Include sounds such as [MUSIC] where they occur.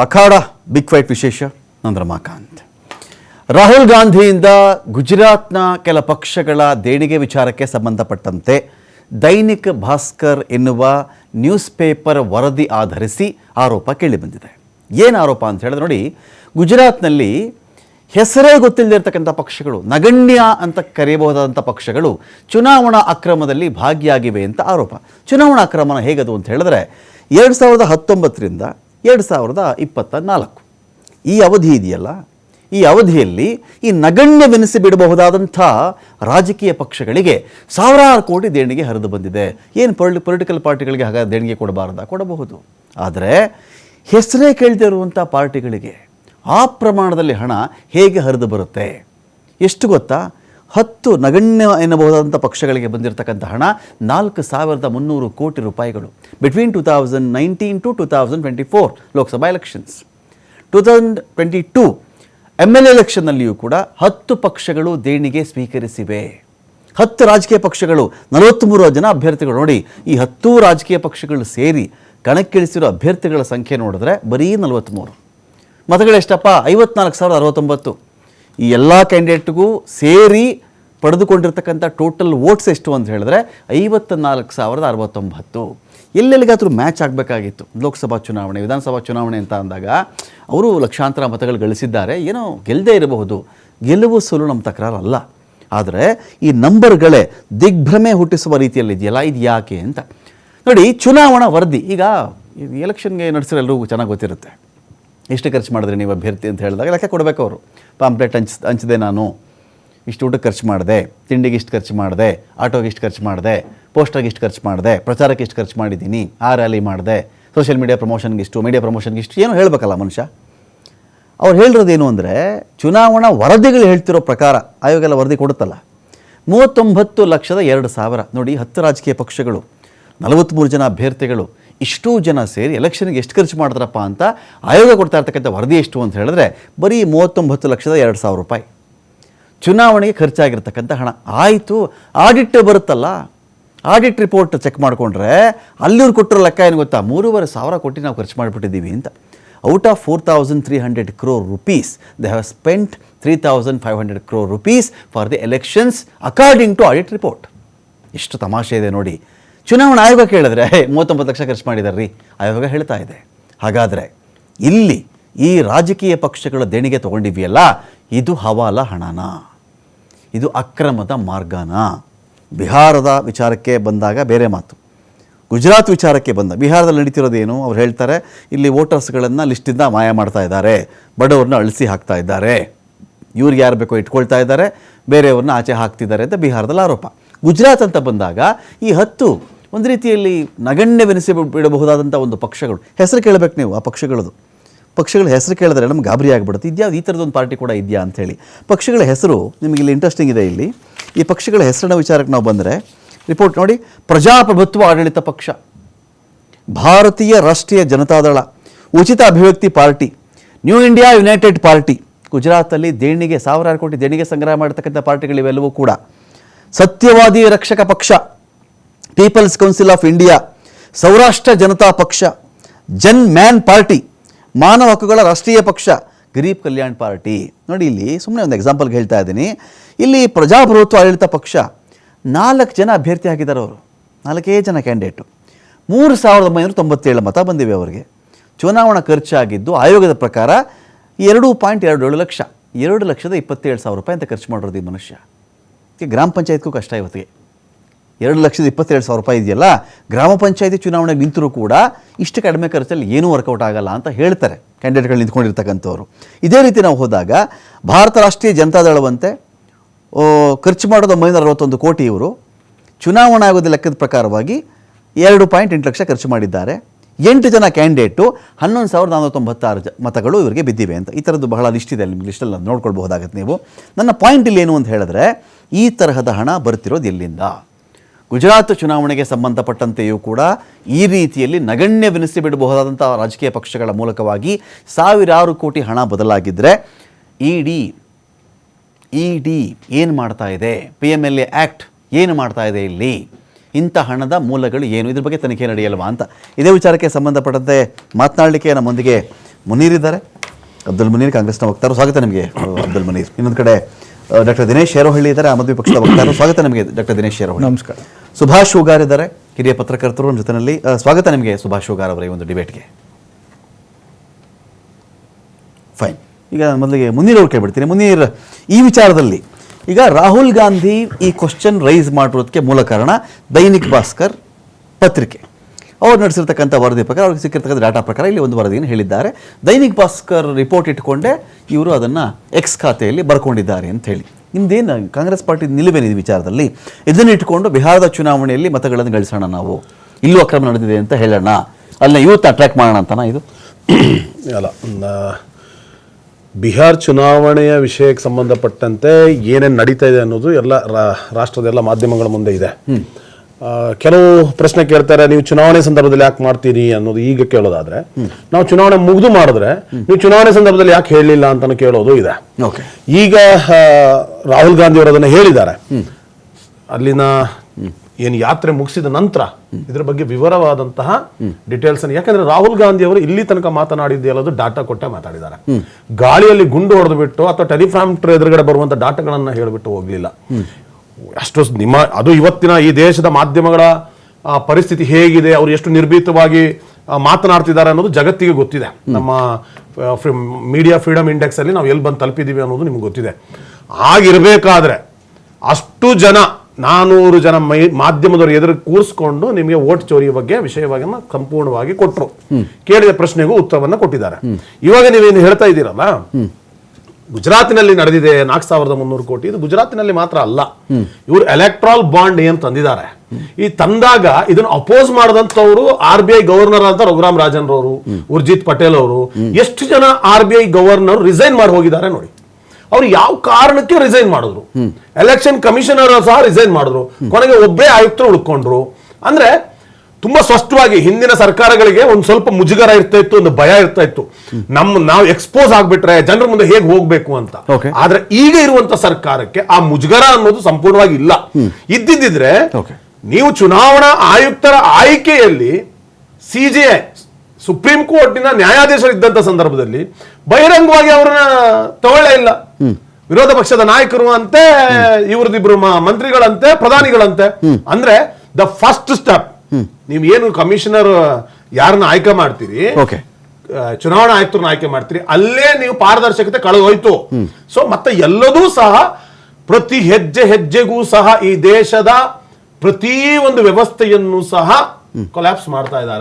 ಅಖಾಡ big fight ವಿಶೇಷ ನಾನು ರಮಾಕಾಂತ್ ರಾಹುಲ್ ಗಾಂಧಿಯಿಂದ ಗುಜರಾತ್ನ ಕೆಲ ಪಕ್ಷಗಳ ದೇಣಿಗೆ ವಿಚಾರಕ್ಕೆ ಸಂಬಂಧಪಟ್ಟಂತೆ ದೈನಿಕ್ ಭಾಸ್ಕರ್ ಎನ್ನುವ ನ್ಯೂಸ್ ಪೇಪರ್ ವರದಿ ಆಧರಿಸಿ ಆರೋಪ ಕೇಳಿಬಂದಿದೆ. ಏನು ಆರೋಪ ಅಂತ ಹೇಳಿದ್ರೆ ನೋಡಿ, ಗುಜರಾತ್ನಲ್ಲಿ ಹೆಸರೇ ಗೊತ್ತಿಲ್ಲದಿರ್ತಕ್ಕಂಥ ಪಕ್ಷಗಳು, ನಗಣ್ಯ ಅಂತ ಕರೆಯಬಹುದಾದಂಥ ಪಕ್ಷಗಳು ಚುನಾವಣಾ ಅಕ್ರಮದಲ್ಲಿ ಭಾಗಿಯಾಗಿವೆ ಅಂತ ಆರೋಪ. ಚುನಾವಣಾ ಅಕ್ರಮನ ಹೇಗದು ಅಂತ ಹೇಳಿದ್ರೆ, ಎರಡು ಸಾವಿರದ ಹತ್ತೊಂಬತ್ತರಿಂದ ಎರಡು ಸಾವಿರದ ಇಪ್ಪತ್ತ ನಾಲ್ಕು ಈ ಅವಧಿ ಇದೆಯಲ್ಲ? ಈ ಅವಧಿಯಲ್ಲಿ ಈ ನಗಣ್ಯವೆನಿಸಿಬಿಡಬಹುದಾದಂಥ ರಾಜಕೀಯ ಪಕ್ಷಗಳಿಗೆ ಸಾವಿರಾರು ಕೋಟಿ ದೇಣಿಗೆ ಹರಿದು ಬಂದಿದೆ. ಏನು ಪೊಲಿ ಪೊಲಿಟಿಕಲ್ ಪಾರ್ಟಿಗಳಿಗೆ ಹಾಗಾದ ದೇಣಿಗೆ ಕೊಡಬಾರ್ದ? ಕೊಡಬಹುದು. ಆದರೆ ಹೆಸರೇ ಕೇಳ್ತಿರುವಂಥ ಪಾರ್ಟಿಗಳಿಗೆ ಆ ಪ್ರಮಾಣದಲ್ಲಿ ಹಣ ಹೇಗೆ ಹರಿದು ಬರುತ್ತೆ? ಎಷ್ಟು ಗೊತ್ತಾ? ಹತ್ತು ನಗಣ್ಯ ಎನ್ನಬಹುದಾದಂಥ ಪಕ್ಷಗಳಿಗೆ ಬಂದಿರತಕ್ಕಂಥ ಹಣ ನಾಲ್ಕು ಸಾವಿರದ ಮುನ್ನೂರು ಕೋಟಿ ರೂಪಾಯಿಗಳು. Between two thousand nineteen to two thousand twenty four Lok Sabha elections two thousand twenty two M L ಎಲೆಕ್ಷನ್ನಲ್ಲಿಯೂ ಕೂಡ ಹತ್ತು ಪಕ್ಷಗಳು ದೇಣಿಗೆ ಸ್ವೀಕರಿಸಿವೆ. ಹತ್ತು ರಾಜಕೀಯ ಪಕ್ಷಗಳು ನಲವತ್ತ್ಮೂರು ಜನ ಅಭ್ಯರ್ಥಿಗಳು ನೋಡಿ, ಈ ಹತ್ತು ರಾಜಕೀಯ ಪಕ್ಷಗಳು ಸೇರಿ ಕಣಕ್ಕಿಳಿಸಿರೋ ಅಭ್ಯರ್ಥಿಗಳ ಸಂಖ್ಯೆ ನೋಡಿದ್ರೆ ಬರೀ ನಲವತ್ತ್ಮೂರು ಮತಗಳೆಷ್ಟಪ್ಪ ಐವತ್ನಾಲ್ಕು ಸಾವಿರದ ಅರವತ್ತೊಂಬತ್ತು. ಈ ಎಲ್ಲ ಕ್ಯಾಂಡಿಡೇಟ್ಗೂ ಸೇರಿ ಪಡೆದುಕೊಂಡಿರ್ತಕ್ಕಂಥ ಟೋಟಲ್ ವೋಟ್ಸ್ ಎಷ್ಟು ಅಂತ ಹೇಳಿದ್ರೆ ಐವತ್ತ ನಾಲ್ಕು ಸಾವಿರದ ಅರವತ್ತೊಂಬತ್ತು. ಎಲ್ಲೆಲ್ಲಿಗಾದರೂ ಮ್ಯಾಚ್ ಆಗಬೇಕಾಗಿತ್ತು. ಲೋಕಸಭಾ ಚುನಾವಣೆ, ವಿಧಾನಸಭಾ ಚುನಾವಣೆ ಅಂತ ಅಂದಾಗ ಅವರು ಲಕ್ಷಾಂತರ ಮತಗಳು ಗಳಿಸಿದ್ದಾರೆ. ಏನೋ ಗೆಲ್ಲದೇ ಇರಬಹುದು. ಗೆಲುವು ಸೋಲು ನಮ್ಮ ತಕರಾರಲ್ಲ. ಆದರೆ ಈ ನಂಬರ್ಗಳೇ ದಿಗ್ಭ್ರಮೆ ಹುಟ್ಟಿಸುವ ರೀತಿಯಲ್ಲಿ ಇದೆಯಲ್ಲ ಇದು ಯಾಕೆ ಅಂತ. ನೋಡಿ, ಚುನಾವಣಾ ವರದಿ, ಈಗ ಎಲೆಕ್ಷನ್ಗೆ ನಡೆಸಿರೋ ಎಲ್ಲರಿಗೂ ಚೆನ್ನಾಗಿ ಗೊತ್ತಿರುತ್ತೆ. ಎಷ್ಟು ಖರ್ಚು ಮಾಡಿದ್ರಿ ನೀವು ಅಭ್ಯರ್ಥಿ ಅಂತ ಹೇಳಿದಾಗ ಲೆಕ್ಕ ಕೊಡಬೇಕು ಅವರು. ಪಾಂಪ್ಲೆಟ್ ಹಂಚ್, ಹಂಚಿದೆ ನಾನು. ಇಷ್ಟು ಊಟಕ್ಕೆ ಖರ್ಚು ಮಾಡಿದೆ. ತಿಂಡಿಗೆ ಇಷ್ಟು ಖರ್ಚು ಮಾಡಿದೆ. ಆಟೋಗೆ ಇಷ್ಟು ಖರ್ಚು ಮಾಡಿದೆ. ಪೋಸ್ಟರ್ಗೆ ಇಷ್ಟು ಖರ್ಚು ಮಾಡಿದೆ. ಪ್ರಚಾರಕ್ಕೆ ಇಷ್ಟು ಖರ್ಚು ಮಾಡಿದ್ದೀನಿ. ಆ ರ್ಯಾಲಿ ಮಾಡಿದೆ. ಸೋಷಿಯಲ್ ಮೀಡಿಯಾ ಪ್ರಮೋಷನ್ಗೆ ಇಷ್ಟು ಮೀಡಿಯಾ ಪ್ರಮೋಷನ್ಗೆ ಇಷ್ಟು ಏನು ಹೇಳಬೇಕಲ್ಲ ಮನುಷ್ಯ? ಅವ್ರು ಹೇಳಿರೋದೇನು ಅಂದರೆ ಚುನಾವಣಾ ವರದಿಗಳು ಹೇಳ್ತಿರೋ ಪ್ರಕಾರ ಆಯೋಗ ಎಲ್ಲ ವರದಿ ಕೊಡುತ್ತಲ್ಲ. ಮೂವತ್ತೊಂಬತ್ತು ಲಕ್ಷದ ಎರಡು ಸಾವಿರ. ನೋಡಿ ಹತ್ತು ರಾಜಕೀಯ ಪಕ್ಷಗಳು ನಲವತ್ತ್ಮೂರು ಜನ ಅಭ್ಯರ್ಥಿಗಳು ಇಷ್ಟೂ ಜನ ಸೇರಿ ಎಲೆಕ್ಷನ್ಗೆ ಎಷ್ಟು ಖರ್ಚು ಮಾಡಿದ್ರಪ್ಪ ಅಂತ ಆಯೋಗ ಕೊಡ್ತಾ ಇರ್ತಕ್ಕಂಥ ವರದಿ ಎಷ್ಟು ಅಂತ ಹೇಳಿದ್ರೆ ಬರೀ ಮೂವತ್ತೊಂಬತ್ತು ಲಕ್ಷದ ಎರಡು ಸಾವಿರ ರೂಪಾಯಿ. ಚುನಾವಣೆಗೆ ಖರ್ಚಾಗಿರ್ತಕ್ಕಂಥ ಹಣ. ಆಯಿತು, ಆಡಿಟ್ ಬರುತ್ತಲ್ಲ. ಆಡಿಟ್ ರಿಪೋರ್ಟ್ ಚೆಕ್ ಮಾಡಿಕೊಂಡ್ರೆ ಅಲ್ಲಿವ್ರು ಕೊಟ್ಟಿರೋ ಲೆಕ್ಕ ಏನು ಗೊತ್ತಾ? ಮೂರುವರೆ ಸಾವಿರ ಕೋಟಿ ನಾವು ಖರ್ಚು ಮಾಡಿಬಿಟ್ಟಿದ್ದೀವಿ ಅಂತ. Out of four thousand three hundred crore rupees they have spent three thousand five hundred crore rupees for the elections according to audit report ಎಷ್ಟು ತಮಾಷೆ ಇದೆ ನೋಡಿ. ಚುನಾವಣಾ ಆಯೋಗ ಕೇಳಿದ್ರೆ "ಹೇ, ಮೂವತ್ತೊಂಬತ್ತು ಲಕ್ಷ ಖರ್ಚು ಮಾಡಿದಾರೆ ರೀ ಆಯೋಗ ಹೇಳ್ತಾ ಇದೆ. ಹಾಗಾದರೆ ಇಲ್ಲಿ ಈ ರಾಜಕೀಯ ಪಕ್ಷಗಳ ದೇಣಿಗೆ ತೊಗೊಂಡಿವೆಯಲ್ಲ ಇದು ಹವಾಲ ಹಣನ. ಇದು ಅಕ್ರಮದ ಮಾರ್ಗನ. ಬಿಹಾರದ ವಿಚಾರಕ್ಕೆ ಬಂದಾಗ ಬೇರೆ ಮಾತು. ಗುಜರಾತ್ ವಿಚಾರಕ್ಕೆ ಬಂದ ಬಿಹಾರದಲ್ಲಿ ನಡೀತಿರೋದೇನು? ಅವ್ರು ಹೇಳ್ತಾರೆ ಇಲ್ಲಿ ವೋಟರ್ಸ್ಗಳನ್ನು ಲಿಸ್ಟಿಂದ ಮಾಯ ಮಾಡ್ತಾ ಇದ್ದಾರೆ ಬಡವ್ರನ್ನ ಅಳಿಸಿ ಹಾಕ್ತಾ ಇದ್ದಾರೆ. ಇವ್ರಿಗೆ ಯಾರು ಬೇಕೋ ಇಟ್ಕೊಳ್ತಾ ಇದ್ದಾರೆ ಬೇರೆಯವ್ರನ್ನ ಆಚೆ ಹಾಕ್ತಿದ್ದಾರೆ ಅಂತ ಬಿಹಾರದಲ್ಲಿ ಆರೋಪ. ಗುಜರಾತ್ ಅಂತ ಬಂದಾಗ ಈ ಹತ್ತು ಒಂದು ರೀತಿಯಲ್ಲಿ ನಗಣ್ಯವೆನಿಸಿ ಬಿಡಬಹುದಾದಂಥ ಒಂದು ಪಕ್ಷಗಳು. ಹೆಸರು ಕೇಳಬೇಕು ನೀವು ಆ ಪಕ್ಷಗಳದು. ಪಕ್ಷಗಳ ಹೆಸರು ಕೇಳಿದ್ರೆ ನಮ್ಗೆ ಗಾಬರಿ ಆಗಿಬಿಡುತ್ತೆ. ಇದ್ಯಾವ್ದು ಈ ಥರದೊಂದು ಪಾರ್ಟಿ ಕೂಡ ಇದೆಯಾ ಅಂಥೇಳಿ ಪಕ್ಷಗಳ ಹೆಸರು ನಿಮಗೆ ಇಲ್ಲಿ ಇಂಟ್ರೆಸ್ಟಿಂಗ್ ಇದೆ ಇಲ್ಲಿ. ಈ ಪಕ್ಷಗಳ ಹೆಸರಿನ ವಿಚಾರಕ್ಕೆ ನಾವು ಬಂದರೆ ರಿಪೋರ್ಟ್ ನೋಡಿ, ಪ್ರಜಾಪ್ರಭುತ್ವ ಆಡಳಿತ ಪಕ್ಷ, ಭಾರತೀಯ Rashtriya Janata Dal Uchit Abhivyakti party New India United party, ಗುಜರಾತಲ್ಲಿ ದೇಣಿಗೆ, ಸಾವಿರಾರು ಕೋಟಿ ದೇಣಿಗೆ ಸಂಗ್ರಹ ಮಾಡತಕ್ಕಂಥ ಪಾರ್ಟಿಗಳಿವೆಲ್ಲವೂ ಕೂಡ. Satyavadi Rakshak Paksh people's council of India Saurashtra Janata Paksh Jan man party ಮಾನವ ಹಕ್ಕುಗಳ ರಾಷ್ಟ್ರೀಯ ಪಕ್ಷ, ಗರೀಬ್ ಕಲ್ಯಾಣ್ ಪಾರ್ಟಿ. ನೋಡಿ ಇಲ್ಲಿ ಸುಮ್ಮನೆ ಒಂದು ಎಕ್ಸಾಂಪಲ್ಗೆ ಹೇಳ್ತಾ ಇದ್ದೀನಿ. ಇಲ್ಲಿ ಪ್ರಜಾಪ್ರಭುತ್ವ ಆಡಳಿತ ಪಕ್ಷ ನಾಲ್ಕು ಜನ ಅಭ್ಯರ್ಥಿ ಹಾಕಿದ್ದಾರೆ ಅವರು. ನಾಲ್ಕೇ ಜನ ಕ್ಯಾಂಡಿಡೇಟು ಮೂರು ಸಾವಿರದ ಒಂಬೈನೂರ ತೊಂಬತ್ತೇಳು ಮತ ಬಂದಿವೆ ಅವರಿಗೆ. ಚುನಾವಣಾ ಖರ್ಚಾಗಿದ್ದು ಆಯೋಗದ ಪ್ರಕಾರ ಎರಡು ಪಾಯಿಂಟ್ ಎರಡು ಏಳು ಲಕ್ಷ, ಎರಡು ಲಕ್ಷದ ಇಪ್ಪತ್ತೇಳು ಸಾವಿರ ರೂಪಾಯಿ ಅಂತ ಖರ್ಚು ಮಾಡಿರೋದು ಈ ಮನುಷ್ಯ. ಈ ಗ್ರಾಮ ಪಂಚಾಯತ್ಗೂ ಕಷ್ಟ ಇವತ್ತಿಗೆ. ಎರಡು ಲಕ್ಷದ ಇಪ್ಪತ್ತೆರಡು ಸಾವಿರ ರೂಪಾಯಿ ಇದೆಯಲ್ಲ, ಗ್ರಾಮ ಪಂಚಾಯತಿ ಚುನಾವಣೆಗೆ ನಿಂತರೂ ಕೂಡ ಇಷ್ಟು ಕಡಿಮೆ ಖರ್ಚಲ್ಲಿ ಏನೂ ವರ್ಕೌಟ್ ಆಗಲ್ಲ ಅಂತ ಹೇಳ್ತಾರೆ ಕ್ಯಾಂಡಿಡೇಟ್ಗಳು ನಿಂತ್ಕೊಂಡಿರ್ತಕ್ಕಂಥವ್ರು. ಇದೇ ರೀತಿ ನಾವು ಹೋದಾಗ ಭಾರತ ರಾಷ್ಟ್ರೀಯ ಜನತಾದಳವಂತೆ ಖರ್ಚು ಮಾಡೋದು ಒಂಬೈನೂರ ಅರವತ್ತೊಂದು ಕೋಟಿ ಇವರು. ಚುನಾವಣಾ ಆಗೋದ ಲೆಕ್ಕದ ಪ್ರಕಾರವಾಗಿ ಎರಡು ಪಾಯಿಂಟ್ ಎಂಟು ಲಕ್ಷ ಖರ್ಚು ಮಾಡಿದ್ದಾರೆ. ಎಂಟು ಜನ ಕ್ಯಾಂಡಿಡೇಟು, ಹನ್ನೊಂದು ಸಾವಿರದ ನಾನ್ನೂರ ತೊಂಬತ್ತಾರು ಜ, ಮತಗಳು ಇವರಿಗೆ ಬಿದ್ದಿವೆ ಅಂತ. ಈ ಥರದ್ದು ಬಹಳ ಲಿಸ್ಟ್ ಇದೆ, ನಿಮ್ಗೆ ಲಿಸ್ಟಲ್ಲಿ ನೋಡ್ಕೊಳ್ಬಹುದಾಗತ್ತೆ ನೀವು. ನನ್ನ ಪಾಯಿಂಟ್ ಇಲ್ಲಿ ಏನು ಅಂತ ಹೇಳಿದ್ರೆ ಈ ತರಹದ ಹಣ ಬರ್ತಿರೋದು ಎಲ್ಲಿಂದ? ಗುಜರಾತ್ ಚುನಾವಣೆಗೆ ಸಂಬಂಧಪಟ್ಟಂತೆಯೂ ಕೂಡ ಈ ರೀತಿಯಲ್ಲಿ ನಗಣ್ಯವೆನಿಸಿ ಬಿಡಬಹುದಾದಂಥ ರಾಜಕೀಯ ಪಕ್ಷಗಳ ಮೂಲಕವಾಗಿ ಸಾವಿರಾರು ಕೋಟಿ ಹಣ ಬದಲಾಗಿದ್ದರೆ ಇಡಿ ಇ ಡಿ ಏನು ಮಾಡ್ತಾ ಇದೆ? P M L A act ಏನು ಮಾಡ್ತಾ ಇದೆ ಇಲ್ಲಿ? ಇಂಥ ಹಣದ ಮೂಲಗಳು ಏನು? ಇದ್ರ ಬಗ್ಗೆ ತನಿಖೆ ನಡೆಯಲ್ವಾ ಅಂತ ಇದೇ ವಿಚಾರಕ್ಕೆ ಸಂಬಂಧಪಟ್ಟಂತೆ ಮಾತನಾಡಲಿಕ್ಕೆ ನಮ್ಮೊಂದಿಗೆ ಮುನೀರ್ ಇದ್ದಾರೆ. ಅಬ್ದುಲ್ ಮುನೀರ್ ಕಾಂಗ್ರೆಸ್ನ ವಕ್ತಾರರು ಸ್ವಾಗತ ನಿಮಗೆ, ಅಬ್ದುಲ್ ಮುನೀರ್. ಇನ್ನೊಂದು ಕಡೆ ಡಾಕ್ಟರ್ ದಿನೇಶ್ ಶೇರೋಹಳ್ಳಿ ಇದ್ದಾರೆ ಆಮ್ ಆದ್ಮಿ ಪಕ್ಷದ ವಕ್ತಾರರು. ಸ್ವಾಗತ ನಿಮಗೆ ಡಾಕ್ಟರ್ ದಿನೇಶ್ ಶೇರೋಹಳ್ಳಿ ನಮಸ್ಕಾರ. ಸುಭಾಷ್ ಹೂಗಾರ್ ಇದ್ದಾರೆ ಹಿರಿಯ ಪತ್ರಕರ್ತರು ನಮ್ಮ ಜೊತೆನಲ್ಲಿ. ಸ್ವಾಗತ ನಿಮಗೆ ಸುಭಾಷ್ ಹೂಗಾರ್ ಅವರ ಈ ಒಂದು ಡಿಬೇಟ್ಗೆ. ಫೈನ್. ಈಗ ಮೊದಲಿಗೆ ಮುನೀರ್ ಅವ್ರು ಕೇಳ್ಬಿಡ್ತೀನಿ. ಮುನೀರ್ ಈ ವಿಚಾರದಲ್ಲಿ ಈಗ ರಾಹುಲ್ ಗಾಂಧಿ ಈ ಕ್ವಶನ್ ರೈಸ್ ಮಾಡಿರೋದಕ್ಕೆ ಮೂಲ ಕಾರಣ ದೈನಿಕ್ ಭಾಸ್ಕರ್ ಪತ್ರಿಕೆ. ಅವ್ರು ನಡೆಸಿರ್ತಕ್ಕಂಥ ವರದಿ ಪ್ರಕಾರ ಅವ್ರಿಗೆ ಸಿಕ್ಕಿರ್ತಕ್ಕಂಥ ಡಾಟಾ ಪ್ರಕಾರ ಇಲ್ಲಿ ಒಂದು ವರದಿಯನ್ನು ಹೇಳಿದ್ದಾರೆ. ದೈನಿಕ್ ಭಾಸ್ಕರ್ ರಿಪೋರ್ಟ್ ಇಟ್ಕೊಂಡೆ ಇವರು ಅದನ್ನು ಎಕ್ಸ್ ಖಾತೆಯಲ್ಲಿ ಬರ್ಕೊಂಡಿದ್ದಾರೆ ಅಂತ ಹೇಳಿ. ನಿಮ್ದೇನು ಕಾಂಗ್ರೆಸ್ ಪಾರ್ಟಿ ನಿಲುವೇನಿದೆ ವಿಚಾರದಲ್ಲಿ? ಇದನ್ನು ಇಟ್ಕೊಂಡು ಬಿಹಾರದ ಚುನಾವಣೆಯಲ್ಲಿ ಮತಗಳನ್ನು ಗಳಿಸೋಣ ನಾವು. ಇಲ್ಲೂ ಅಕ್ರಮ ನಡೆದಿದೆ ಅಂತ ಹೇಳೋಣ. ಅಲ್ಲಿನ ಯೂತ್ ಅಟ್ರಾಕ್ಟ್ ಮಾಡೋಣ ಅಂತನಾ ಇದು? [COUGHS] ಅಲ್ಲ ಬಿಹಾರ್ ಚುನಾವಣೆಯ ವಿಷಯಕ್ಕೆ ಸಂಬಂಧಪಟ್ಟಂತೆ ಏನೇನು ನಡೀತಾ ಇದೆ ಅನ್ನೋದು ಎಲ್ಲ ರಾ- ರಾಷ್ಟ್ರದ ಎಲ್ಲ ಮಾಧ್ಯಮಗಳ ಮುಂದೆ ಇದೆ. ಕೆಲವು ಪ್ರಶ್ನೆ ಕೇಳ್ತಾರೆ ನೀವು ಚುನಾವಣೆ ಸಂದರ್ಭದಲ್ಲಿ ಯಾಕೆ ಮಾಡ್ತೀರಿ? ಅನ್ನೋದು ಈಗ ಕೇಳೋದಾದ್ರೆ ನಾವು ಚುನಾವಣೆ ಮುಗಿದು ಮಾಡಿದ್ರೆ ನೀವು ಚುನಾವಣೆ ಸಂದರ್ಭದಲ್ಲಿ ಯಾಕೆ ಹೇಳಲಿಲ್ಲ ಅಂತ ಕೇಳೋದು ಇದೆ. ಈಗ ರಾಹುಲ್ ಗಾಂಧಿ ಅವರು ಅದನ್ನ ಹೇಳಿದ್ದಾರೆ. ಅಲ್ಲಿನ ಏನು ಯಾತ್ರೆ ಮುಗಿಸಿದ ನಂತರ ಇದ್ರ ಬಗ್ಗೆ ವಿವರವಾದಂತಹ ಡೀಟೇಲ್ಸ್ ಅನ್ನು ಯಾಕಂದ್ರೆ ರಾಹುಲ್ ಗಾಂಧಿ ಅವರು ಇಲ್ಲಿ ತನಕ ಮಾತನಾಡಿದ್ದು ಎಲ್ಲದು ಡಾಟಾ ಕೊಟ್ಟೆ ಮಾತಾಡಿದ್ದಾರೆ. ಗಾಳಿಯಲ್ಲಿ ಗುಂಡು ಹೊಡೆದು ಬಿಟ್ಟು ಅಥವಾ ಟೆಲಿಫಾಮ್ಟರ್ ಎದುರುಗಡೆ ಬರುವಂತ ಡಾಟಾಗಳನ್ನ ಹೇಳಿಬಿಟ್ಟು ಹೋಗ್ಲಿಲ್ಲ. ಅಷ್ಟು ನಿಮ್ಮ ಅದು ಇವತ್ತಿನ ಈ ದೇಶದ ಮಾಧ್ಯಮಗಳ ಪರಿಸ್ಥಿತಿ ಹೇಗಿದೆ ಅವರು ಎಷ್ಟು ನಿರ್ಭೀತವಾಗಿ ಮಾತನಾಡ್ತಿದ್ದಾರೆ ಅನ್ನೋದು ಜಗತ್ತಿಗೆ ಗೊತ್ತಿದೆ. ನಮ್ಮ ಮೀಡಿಯಾ ಫ್ರೀಡಮ್ ಇಂಡೆಕ್ಸ್ ಅಲ್ಲಿ ನಾವು ಎಲ್ಲಿ ಬಂದು ತಲುಪಿದೀವಿ ಅನ್ನೋದು ನಿಮ್ಗೆ ಗೊತ್ತಿದೆ. ಆಗಿರಬೇಕಾದ್ರೆ ಅಷ್ಟು ಜನ ನಾನೂರು ಜನ ಮೈ ಮಾಧ್ಯಮದವರು ಎದುರು ಕೂರಿಸ್ಕೊಂಡು ನಿಮಗೆ ಓಟ್ ಚೋರಿ ಬಗ್ಗೆ ವಿಷಯವಾಗಿ ಸಂಪೂರ್ಣವಾಗಿ ಕೊಟ್ಟರು ಕೇಳಿದ ಪ್ರಶ್ನೆಗೂ ಉತ್ತರವನ್ನ ಕೊಟ್ಟಿದ್ದಾರೆ. ಇವಾಗ ನೀವೇನು ಹೇಳ್ತಾ ಇದ್ದೀರಲ್ಲ ಗುಜರಾತಿನಲ್ಲಿ ನಡೆದಿದೆ ನಾಲ್ಕು ಸಾವಿರದ ಮುನ್ನೂರು ಕೋಟಿ. ಇದು ಗುಜರಾತಿನಲ್ಲಿ ಮಾತ್ರ ಅಲ್ಲ. ಇವರು ಎಲೆಕ್ಟ್ರಾಲ್ ಬಾಂಡ್ ಏನ್ ತಂದಿದ್ದಾರೆ? ಈ ತಂದಾಗ ಇದನ್ನು ಅಪೋಸ್ ಮಾಡಿದಂತವ್ರು ಆರ್ ಬಿ ಐ ಗವರ್ನರ್ ಅಂತ ರಘುರಾಮ್ ರಾಜನ್ ರವರು ಉರ್ಜಿತ್ ಪಟೇಲ್ ಅವರು, ಎಷ್ಟು ಜನ R B I governor resign ಮಾಡಿ ಹೋಗಿದ್ದಾರೆ ನೋಡಿ. ಅವ್ರು ಯಾವ ಕಾರಣಕ್ಕೆ ರಿಸೈನ್ ಮಾಡಿದ್ರು? ಎಲೆಕ್ಷನ್ ಕಮಿಷನರ್ ಸಹ ರಿಸೈನ್ ಮಾಡಿದ್ರು. ಕೊನೆಗೆ ಒಬ್ಬರೇ ಆಯುಕ್ತರು ಉಳ್ಕೊಂಡ್ರು ಅಂದ್ರೆ ತುಂಬಾ ಸ್ಪಷ್ಟವಾಗಿ ಹಿಂದಿನ ಸರ್ಕಾರಗಳಿಗೆ ಒಂದು ಸ್ವಲ್ಪ ಮುಜುಗರ ಇರ್ತಾ ಇತ್ತು ಒಂದು ಭಯ ಇರ್ತಾ ಇತ್ತು. ನಮ್ಮ ನಾವು ಎಕ್ಸ್ಪೋಸ್ ಆಗ್ಬಿಟ್ರೆ ಜನರ ಮುಂದೆ ಹೇಗೆ ಹೋಗ್ಬೇಕು ಅಂತ. ಆದ್ರೆ ಈಗ ಇರುವಂತ ಸರ್ಕಾರಕ್ಕೆ ಆ ಮುಜುಗರ ಅನ್ನೋದು ಸಂಪೂರ್ಣವಾಗಿ ಇಲ್ಲ. ಇದ್ದಿದ್ದಿದ್ರೆ. ನೀವು ಚುನಾವಣಾ ಆಯುಕ್ತರ ಆಯ್ಕೆಯಲ್ಲಿ ಸಿಜೆಐ ಸುಪ್ರೀಂ ಕೋರ್ಟಿನ ನ್ಯಾಯಾಧೀಶರು ಇದ್ದಂತ ಸಂದರ್ಭದಲ್ಲಿ ಬಹಿರಂಗವಾಗಿ ಅವ್ರನ್ನ ತಗೊಳ್ಳೇ ಇಲ್ಲ. ವಿರೋಧ ಪಕ್ಷದ ನಾಯಕರು ಅಂತೆ ಇವ್ರದಿಬ್ರು ಮಂತ್ರಿಗಳಂತೆ ಪ್ರಧಾನಿಗಳಂತೆ. ಅಂದ್ರೆ ದ ಫಸ್ಟ್ ಸ್ಟೆಪ್ ನೀವು ಏನು ಕಮಿಷನರ್ ಯಾರನ್ನ ಆಯ್ಕೆ ಮಾಡ್ತೀರಿ ಓಕೆ. ಚುನಾವಣಾ ಆಯುಕ್ತರನ್ನ ಆಯ್ಕೆ ಮಾಡ್ತೀರಿ ಅಲ್ಲೇ ನೀವು ಪಾರದರ್ಶಕತೆ ಕಳೆದೋಯ್ತು. ಸೊ ಮತ್ತೆ ಎಲ್ಲದೂ ಸಹ ಪ್ರತಿ ಹೆಜ್ಜೆ ಹೆಜ್ಜೆಗೂ ಸಹ ಈ ದೇಶದ ಪ್ರತಿ ಒಂದು ವ್ಯವಸ್ಥೆಯನ್ನು ಸಹ ಕೊಲ್ಯಾಪ್ಸ್ ಮಾಡ್ತಾ ಇದ್ದಾರೆ.